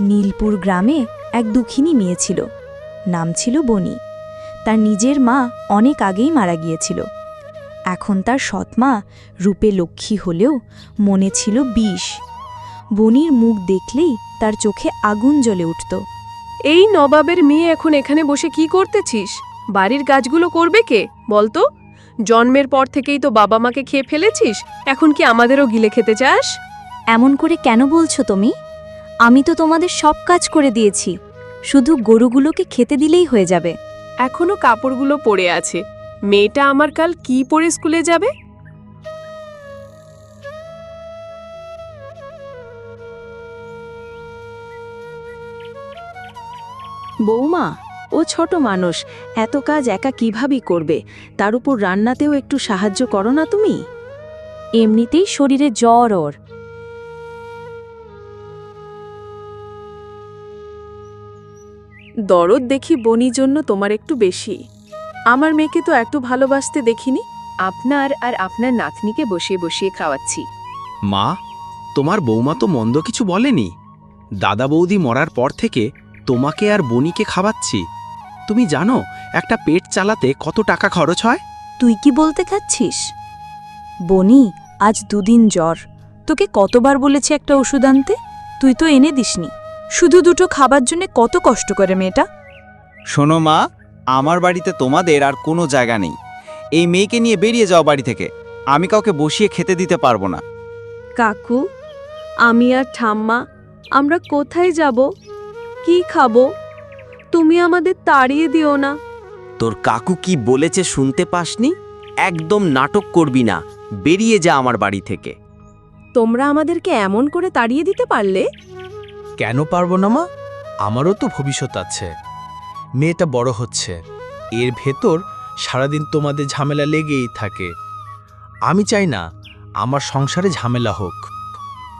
নীলপুর গ্রামে এক দুঃখিনী মেয়ে ছিল। নাম ছিল বনি। তার নিজের মা অনেক আগেই মারা গিয়েছিল। এখন তার সৎমা রূপে লক্ষ্মী হলেও মনে ছিল বিষ। বনির মুখ দেখলেই তার চোখে আগুন জ্বলে উঠত। এই নবাবের মেয়ে এখন এখানে বসে কি করতেছিস? বাড়ির কাজগুলো করবে কে? বলতো জন্মের পর থেকেই তো বাবা মাকে খেয়ে ফেলেছিস। এখন কি আমাদেরও গিলে খেতে চাস? এমন করে কেন বলছো তুমি? আমি তো তোমাদের সব কাজ করে দিয়েছি। শুধু গরুগুলোকে খেতে দিলেই হয়ে যাবে। এখনও কাপড়গুলো পড়ে আছে। মেয়েটা আমার কাল কি পরে স্কুলে যাবে? বৌমা ও ছোট মানুষ এত কাজ একা কীভাবে করবে? তার উপর রান্নাতেও একটু সাহায্য করো না তুমি। এমনিতেই শরীরে জ্বর ওর। দরদ দেখি বনি জন্য তোমার একটু বেশি। আমার মেয়েকে তো একটু ভালোবাসতে দেখিনি আপনার আর আপনার নাতনিকে বসিয়ে বসিয়ে খাওয়াচ্ছি। মা তোমার বৌমা তো মন্দ কিছু বলেনি। দাদা বৌদি মরার পর থেকে তোমাকে আর বনিকে খাওয়াচ্ছি। তুমি জানো একটা পেট চালাতে কত টাকা খরচ হয়? তুই কি বলতে খাচ্ছিস বনি আজ দুদিন জ্বর। তোকে কতবার বলেছি একটা ওষুধ আনতে? তুই তো এনে দিসনি। শুধু দুটো খাবার জন্য কত কষ্ট করে মেয়েটা? শোনো মা আমার বাড়িতে তোমাদের আর কোনো জায়গা নেই। এই মেয়েকে নিয়ে বেরিয়ে যাও বাড়ি থেকে। আমি কাউকে বসিয়ে খেতে দিতে পারব না। কাকু আমি আর ঠাম্মা আমরা কোথায় যাব? কি খাব? তুমি আমাদের তাড়িয়ে দিও না। তোর কাকু কি বলেছে শুনতে পাসনি? একদম নাটক করবি না। বেরিয়ে যা আমার বাড়ি থেকে। তোমরা আমাদেরকে এমন করে তাড়িয়ে দিতে পারলে? কেন পারব না মা? আমারও তো ভবিষ্যৎ আছে। মেয়েটা বড় হচ্ছে। এর ভেতর সারাদিন তোমাদের ঝামেলা লেগেই থাকে। আমি চাই না, আমার সংসারে ঝামেলা হোক।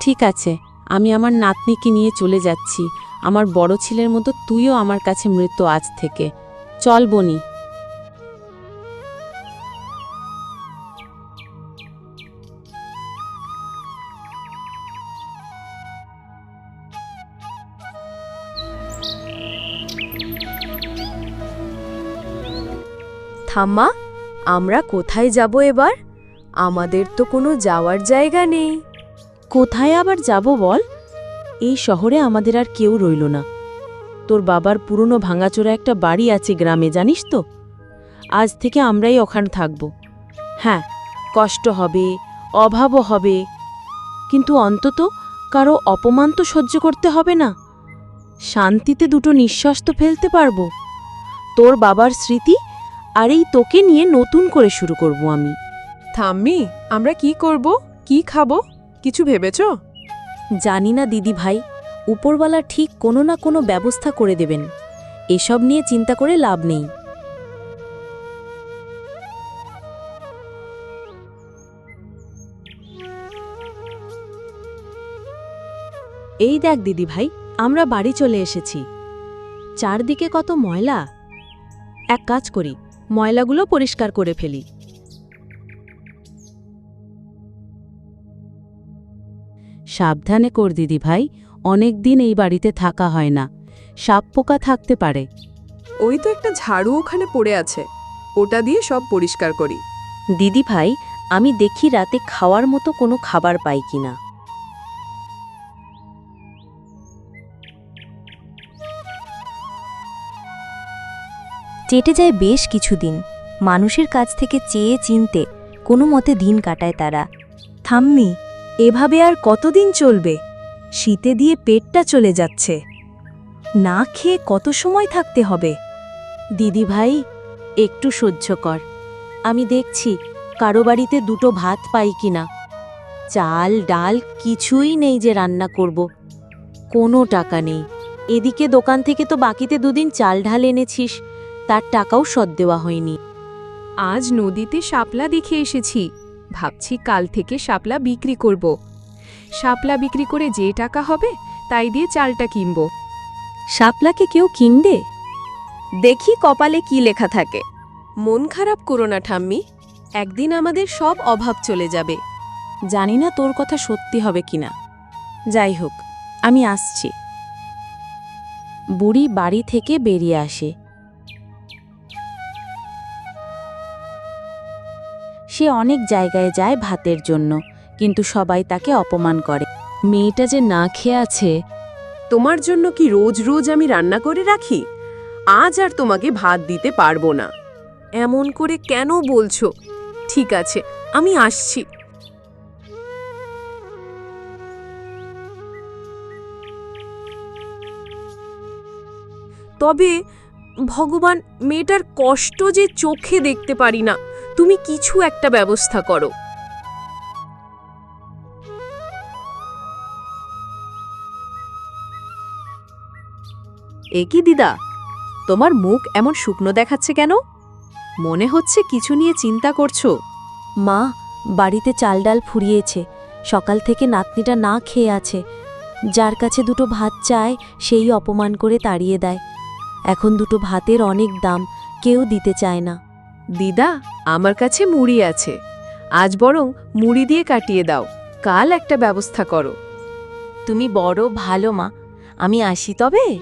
ঠিক আছে, আমি আমার নাতনিকে নিয়ে চলে যাচ্ছি। আমার বড় ছেলের মতো তুইও আমার কাছে মৃত্যু আজ থেকে। চল বনি। থাম্মা, আমরা কোথায় যাব এবার? আমাদের তো কোনো যাওয়ার জায়গা নেই। কোথায় আবার যাব বল? এই শহরে আমাদের আর কেউ রইল না। তোর বাবার পুরনো ভাঙাচোরা একটা বাড়ি আছে গ্রামে, জানিস তো? আজ থেকে আমরাই ওখানে থাকব। হ্যাঁ কষ্ট হবে, অভাবও হবে। কিন্তু অন্তত কারও অপমান তো সহ্য করতে হবে না। শান্তিতে দুটো নিঃশ্বাস তো ফেলতে পারব। তোর বাবার স্মৃতি আর এই তোকে নিয়ে নতুন করে শুরু করব আমি। থাম্মি আমরা কি করব? কি খাব? কিছু ভেবেছ? জানি না দিদি ভাই উপরওয়ালা ঠিক কোনো না কোনো ব্যবস্থা করে দেবেন। এসব নিয়ে চিন্তা করে লাভ নেই। এই দেখ দিদি ভাই আমরা বাড়ি চলে এসেছি। চারদিকে কত ময়লা। এক কাজ করি ময়লাগুলো পরিষ্কার করে ফেলি। সাবধানে কর দিদি ভাই অনেক দিন এই বাড়িতে থাকা হয় না। সাপ পোকা থাকতে পারে। ওই তো একটা ঝাড়ু ওখানে পড়ে আছে। ওটা দিয়ে সব পরিষ্কার করি। দিদি ভাই আমি দেখি রাতে খাওয়ার মতো কোনো খাবার পাই কিনা। চেটে যায় বেশ কিছুদিন। মানুষের কাছ থেকে চেয়ে চিনতে কোনো মতে দিন কাটায় তারা। থাম্মি, এভাবে আর কতদিন চলবে? শীতে দিয়ে পেটটা চলে যাচ্ছে। না খেয়ে কত সময় থাকতে হবে? দিদি ভাই, একটু সহ্য কর। আমি দেখছি কারও বাড়িতে দুটো ভাত পাই কিনা। চাল, ডাল কিছুই নেই যে রান্না করব। কোনো টাকা নেই। এদিকে দোকান থেকে তো বাকিতে দুদিন চাল ঢাল এনেছিস। তার টাকাও শোধ দেওয়া হয়নি। আজ নদীতে শাপলা দেখে এসেছি। ভাবছি কাল থেকে শাপলা বিক্রি করব। শাপলা বিক্রি করে যে টাকা হবে তাই দিয়ে চালটা কিনব। শাপলাকে কেউ কিনবে? দেখি কপালে কি লেখা থাকে। মন খারাপ করো না ঠাম্মি। একদিন আমাদের সব অভাব চলে যাবে। জানি না তোর কথা সত্যি হবে কিনা। যাই হোক আমি আসছি। বুড়ি বাড়ি থেকে বেরিয়ে আসে। সে অনেক জায়গায় যায় ভাতের জন্য, কিন্তু সবাই তাকে অপমান করে। মেয়েটা যে না খেয়ে আছে। তোমার জন্য কি রোজ রোজ আমি রান্না করে রাখি? আজ আর তোমাকে ভাত দিতে পারব না। এমন করে কেন বলছো? ঠিক আছে, আমি আসছি। তবে ভগবান, মেয়েটার কষ্ট যে চোখে দেখতে পারি না। তুমি কিছু একটা ব্যবস্থা করো। এ কি দিদা? তোমার মুখ এমন শুকনো দেখাচ্ছে কেন? মনে হচ্ছে কিছু নিয়ে চিন্তা করছ। মা বাড়িতে চাল ডাল ফুরিয়েছে। সকাল থেকে নাতনিটা না খেয়ে আছে। যার কাছে দুটো ভাত চায় সেই অপমান করে তাড়িয়ে দেয়। এখন দুটো ভাতের অনেক দাম কেউ দিতে চায় না। দিদা, আমার কাছে মুড়ি আছে। আজ বরং মুড়ি দিয়ে কাটিয়ে দাও। কাল একটা ব্যবস্থা করো। তুমি বড় ভালো মা। আমি আসি তবে?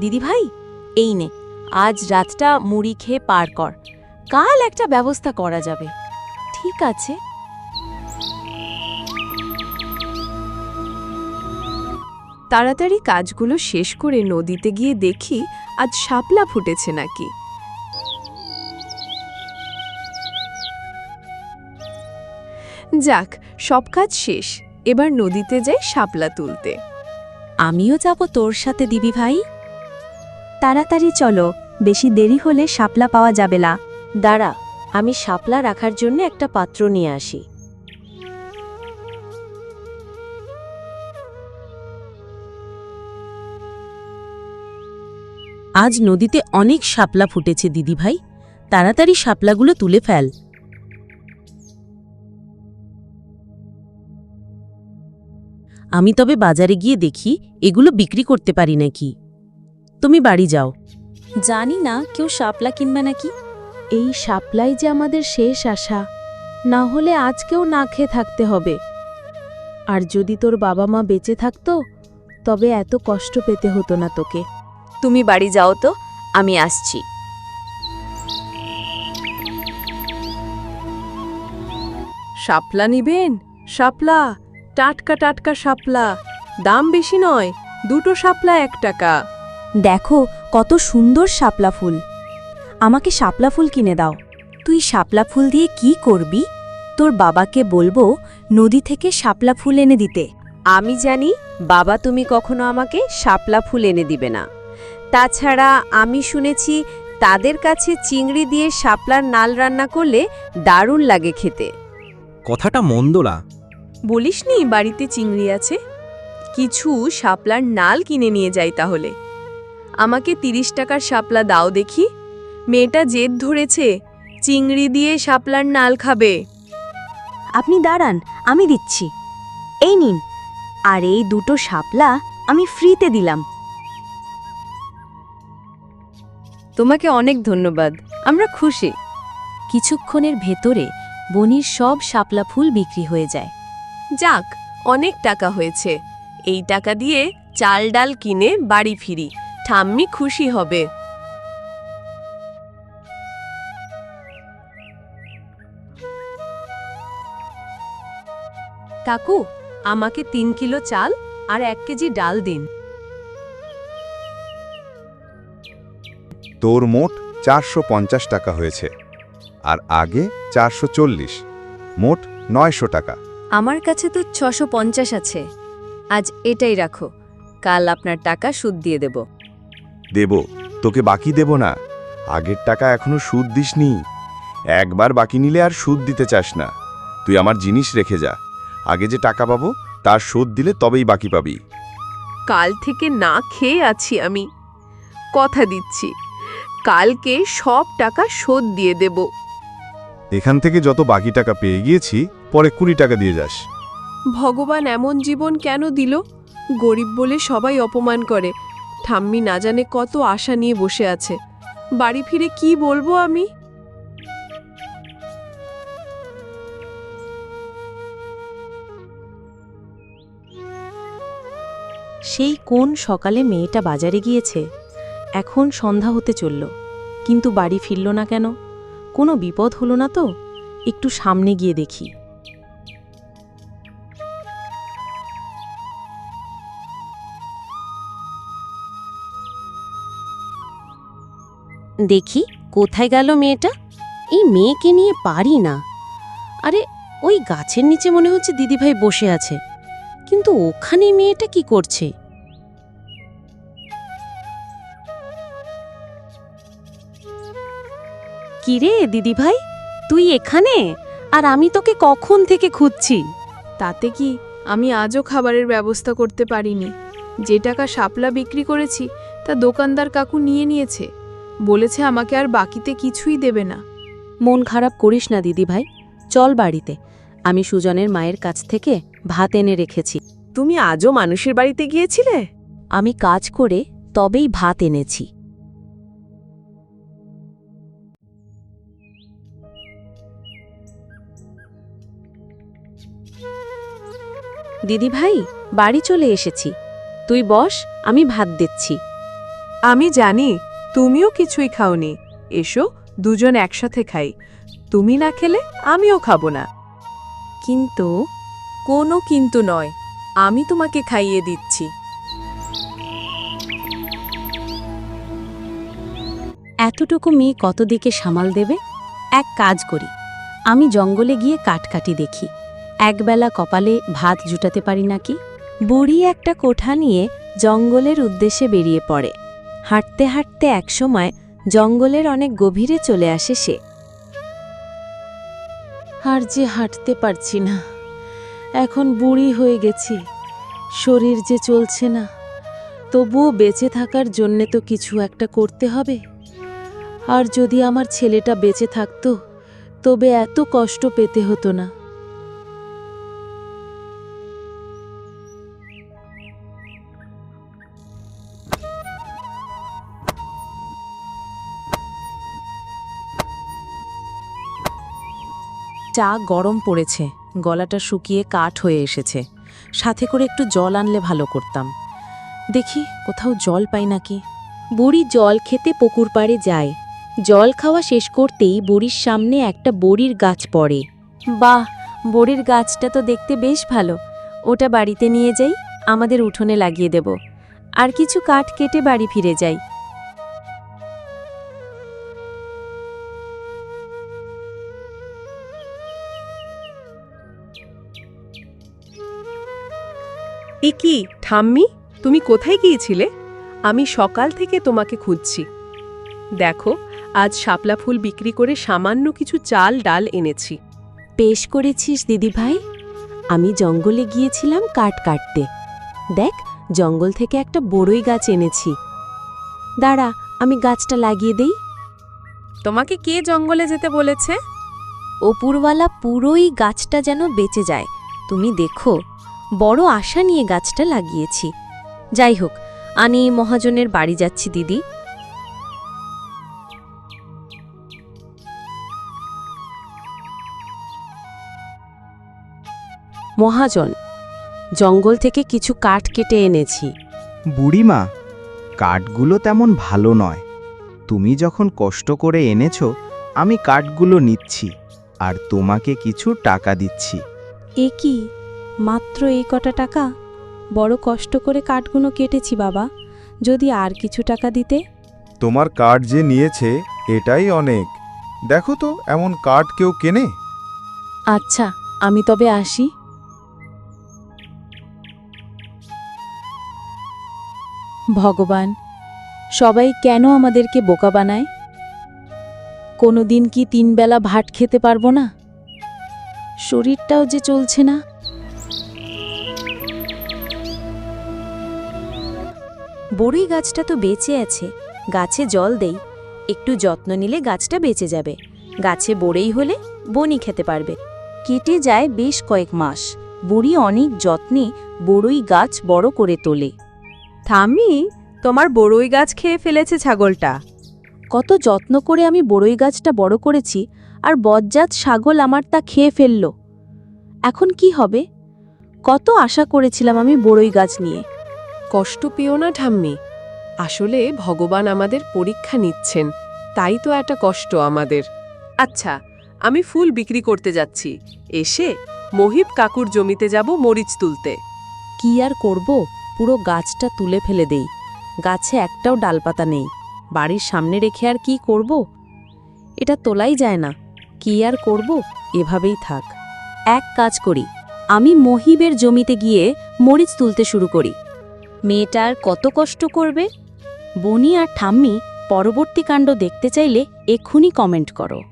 দিদি ভাই, এই নে। আজ রাতটা মুড়ি খেয়ে পার কর। কাল একটা ব্যবস্থা করা যাবে। ঠিক আছে। তাড়াতাড়ি কাজগুলো শেষ করে নদীতে গিয়ে দেখি আজ শাপলা ফুটেছে নাকি। যাক, সব কাজ শেষ। এবার নদীতে যাই শাপলা তুলতে। আমিও যাব তোর সাথে, দিবি ভাই। তাড়াতাড়ি চলো, বেশি দেরি হলে শাপলা পাওয়া যাবে না। দাঁড়া, আমি শাপলা রাখার জন্য একটা পাত্র নিয়ে আসি। আজ নদীতে অনেক শাপলা ফুটেছে, দিদিভাই। তাড়াতাড়ি শাপলাগুলো তুলে ফেল। আমি তবে বাজারে গিয়ে দেখি, এগুলো বিক্রি করতে পারি নাকি। তুমি বাড়ি যাও। জানি না, কেউ শাপলা কিনবে নাকি? এই শাপলাই যে আমাদের শেষ আশা, না হলে আজকেও না খেয়ে থাকতে হবে। আর যদি তোর বাবা মা বেঁচে থাকতো, তবে এত কষ্ট পেতে হতো না তোকে। তুমি বাড়ি যাও তো আমি আসছি। শাপলা নিবেন? শাপলা টাটকা টাটকা শাপলা। দাম বেশি নয় দুটো শাপলা এক টাকা। দেখো কত সুন্দর শাপলা ফুল। আমাকে শাপলা ফুল কিনে দাও। তুই শাপলা ফুল দিয়ে কি করবি? তোর বাবাকে বলব নদী থেকে শাপলা ফুল এনে দিতে। আমি জানি বাবা তুমি কখনো আমাকে শাপলা ফুল এনে দিবে না। তাছাড়া আমি শুনেছি তাদের কাছে চিংড়ি দিয়ে শাপলার নাল রান্না করলে দারুণ লাগে খেতে। কথাটা মন্দ না। বলিসনি বাড়িতে চিংড়ি আছে? কিছু শাপলার নাল কিনে নিয়ে যাই তাহলে। আমাকে তিরিশ টাকার শাপলা দাও দেখি। মেয়েটা জেদ ধরেছে চিংড়ি দিয়ে শাপলার নাল খাবে। আপনি দাঁড়ান আমি দিচ্ছি। এই নিন। আর এই দুটো শাপলা আমি ফ্রিতে দিলাম। তোমাকে অনেক ধন্যবাদ। আমরা খুশি। কিছুক্ষণের ভেতরে বনির সব শাপলা ফুল বিক্রি হয়ে যায়। যাক অনেক টাকা হয়েছে। এই টাকা দিয়ে চাল ডাল কিনে বাড়ি ফিরি। ঠাম্মি খুশি হবে। কাকু আমাকে তিন কিলো চাল আর এক কেজি ডাল দিন। তোর মোট চারশো পঞ্চাশ টাকা হয়েছে। আর আগে চারশো চল্লিশ মোট নয়শো টাকা। আমার কাছে তো ছশো পঞ্চাশ আছে। আজ এটাই রাখো কাল আপনার টাকা সুদ দিয়ে দেব। দেব তোকে বাকি দেব না। আগের টাকা এখনও সুদ দিসনি। একবার বাকি নিলে আর সুদ দিতে চাস না। তুই আমার জিনিস রেখে যা। আগে যে টাকা পাবো তার সুদ দিলে তবেই বাকি পাবি। কাল থেকে না খেয়ে আছি আমি। কথা দিচ্ছি। কালকে সব টাকা শোধ দিয়ে দেব। এখান থেকে যত বাকি টাকা পেয়ে গিয়েছি পরে কুড়ি টাকা দিয়ে যাস। ভগবান এমন জীবন কেন দিল? গরিব বলে সবাই অপমান করে। ঠাম্মি না জানে কত আশা নিয়ে বসে আছে। বাড়ি ফিরে কি বলব আমি? সেই কোন সকালে মেয়েটা বাজারে গিয়েছে? এখন সন্ধ্যা হতে চলল। কিন্তু বাড়ি ফিরল না কেন? কোনো বিপদ হলো না তো? একটু সামনে গিয়ে দেখি। দেখি, কোথায় গেল মেয়েটা? এই মেয়েকে নিয়ে পারি না। আরে, ওই গাছের নিচে মনে হচ্ছে দিদিভাই বসে আছে। কিন্তু ওখানে মেয়েটা কি করছে? কিরে দিদিভাই? তুই এখানে? আর আমি তোকে কখন থেকে খুঁজছি? তাতে কি আমি আজও খাবারের ব্যবস্থা করতে পারিনি। যে টাকা শাপলা বিক্রি করেছি তা দোকানদার কাকু নিয়ে নিয়েছে। বলেছে আমাকে আর বাকিতে কিছুই দেবে না। মন খারাপ করিস না দিদিভাই। চল বাড়িতে। আমি সুজনের মায়ের কাছ থেকে ভাত এনে রেখেছি। তুমি আজও মানুষের বাড়িতে গিয়েছিলে? আমি কাজ করে তবেই ভাত এনেছি। দিদিভাই বাড়ি চলে এসেছি। তুই বস আমি ভাত দিচ্ছি। আমি জানি তুমিও কিছুই খাওনি। এসো দুজন একসাথে খাই। তুমি না খেলে আমিও খাব না। কিন্তু? কোনো কিন্তু নয় আমি তোমাকে খাইয়ে দিচ্ছি। এতটুকু মেয়ে কত দিকে সামাল দেবে? এক কাজ করি আমি জঙ্গলে গিয়ে কাটকাটি দেখি। একবেলা কপালে ভাত জুটাতে পারি নাকি? বুড়ি একটা কোঠা নিয়ে জঙ্গলের উদ্দেশ্যে বেরিয়ে পড়ে। হাঁটতে হাঁটতে একসময় জঙ্গলের অনেক গভীরে চলে আসে সে। আর যে হাঁটতে পারছি না। এখন বুড়ি হয়ে গেছি। শরীর যে চলছে না। তবুও বেঁচে থাকার জন্যে তো কিছু একটা করতে হবে। আর যদি আমার ছেলেটা বেঁচে থাকতো, তবে এত কষ্ট পেতে হতো না। চা গরম পড়েছে, গলাটা শুকিয়ে কাঠ হয়ে এসেছে। সাথে করে একটু জল আনলে ভালো করতাম। দেখি কোথাও জল পাই নাকি। বুড়ি জল খেতে পুকুর পাড়ে যায়। জল খাওয়া শেষ করতেই বুড়ির সামনে একটা বড়ির গাছ পড়ে। বাহ, বড়ির গাছটা তো দেখতে বেশ ভালো। ওটা বাড়িতে নিয়ে যাই, আমাদের উঠোনে লাগিয়ে দেব। আর কিছু কাঠ কেটে বাড়ি ফিরে যাই। এ কি ঠাম্মি? তুমি কোথায় গিয়েছিলে? আমি সকাল থেকে তোমাকে খুঁজছি। দেখো আজ শাপলা ফুল বিক্রি করে সামান্য কিছু চাল ডাল এনেছি। পেশ করেছিস দিদিভাই। আমি জঙ্গলে গিয়েছিলাম কাঠ কাটতে। দেখ জঙ্গল থেকে একটা বড়ই গাছ এনেছি। দাঁড়া আমি গাছটা লাগিয়ে দেই। তোমাকে কে জঙ্গলে যেতে বলেছে? ওপুরওয়ালা পুরোই গাছটা যেন বেঁচে যায়। তুমি দেখো। বড় আশা নিয়ে গাছটা লাগিয়েছি। যাই হোক আমি মহাজনের বাড়ি যাচ্ছি দিদি। মহাজন জঙ্গল থেকে কিছু কাঠ কেটে এনেছি। বুড়িমা কাঠগুলো তেমন ভালো নয়। তুমি যখন কষ্ট করে এনেছো আমি কাঠগুলো নিচ্ছি আর তোমাকে কিছু টাকা দিচ্ছি। এ কি? মাত্র এই কটা টাকা? বড় কষ্ট করে কাঠগুলো কেটেছি বাবা। যদি আর কিছু টাকা দিতে? তোমার কাঠ যে নিয়েছে এটাই অনেক। দেখো তো এমন কাঠ কেউ কেনে? আচ্ছা আমি তবে আসি। ভগবান সবাই কেন আমাদেরকে বোকা বানায়? কোনোদিন কি তিনবেলা ভাত খেতে পারব না? শরীরটাও যে চলছে না। বড়ই গাছটা তো বেঁচে আছে। গাছে জল দেই। একটু যত্ন নিলে গাছটা বেঁচে যাবে। গাছে বড়েই হলে বনি খেতে পারবে। কেটে যায় বেশ কয়েক মাস। বুড়ি অনেক যত্নে বড়ই গাছ বড় করে তোলে। থামি তোমার বড়ই গাছ খেয়ে ফেলেছে ছাগলটা। কত যত্ন করে আমি বড়ই গাছটা বড় করেছি আর বজ্জাত ছাগল আমার তা খেয়ে ফেলল। এখন কি হবে? কত আশা করেছিলাম আমি বড়ই গাছ নিয়ে। কষ্ট পেও না, ঠাম্মি। আসলে ভগবান আমাদের পরীক্ষা নিচ্ছেন, তাই তো একটা কষ্ট আমাদের। আচ্ছা আমি ফুল বিক্রি করতে যাচ্ছি। এসে মহিব কাকুর জমিতে যাব মরিচ তুলতে। কি আর করব? পুরো গাছটা তুলে ফেলে দেই। গাছে একটাও ডালপাতা নেই। বাড়ির সামনে রেখে আর কি করব? এটা তোলাই যায় না। কি আর করব? এভাবেই থাক। এক কাজ করি। আমি মহিবের জমিতে গিয়ে মরিচ তুলতে শুরু করি। মেয়েটার কত কষ্ট করবে? বনি আর ঠাম্মি পরবর্তী কাণ্ড দেখতে চাইলে এক্ষুনি কমেন্ট করো।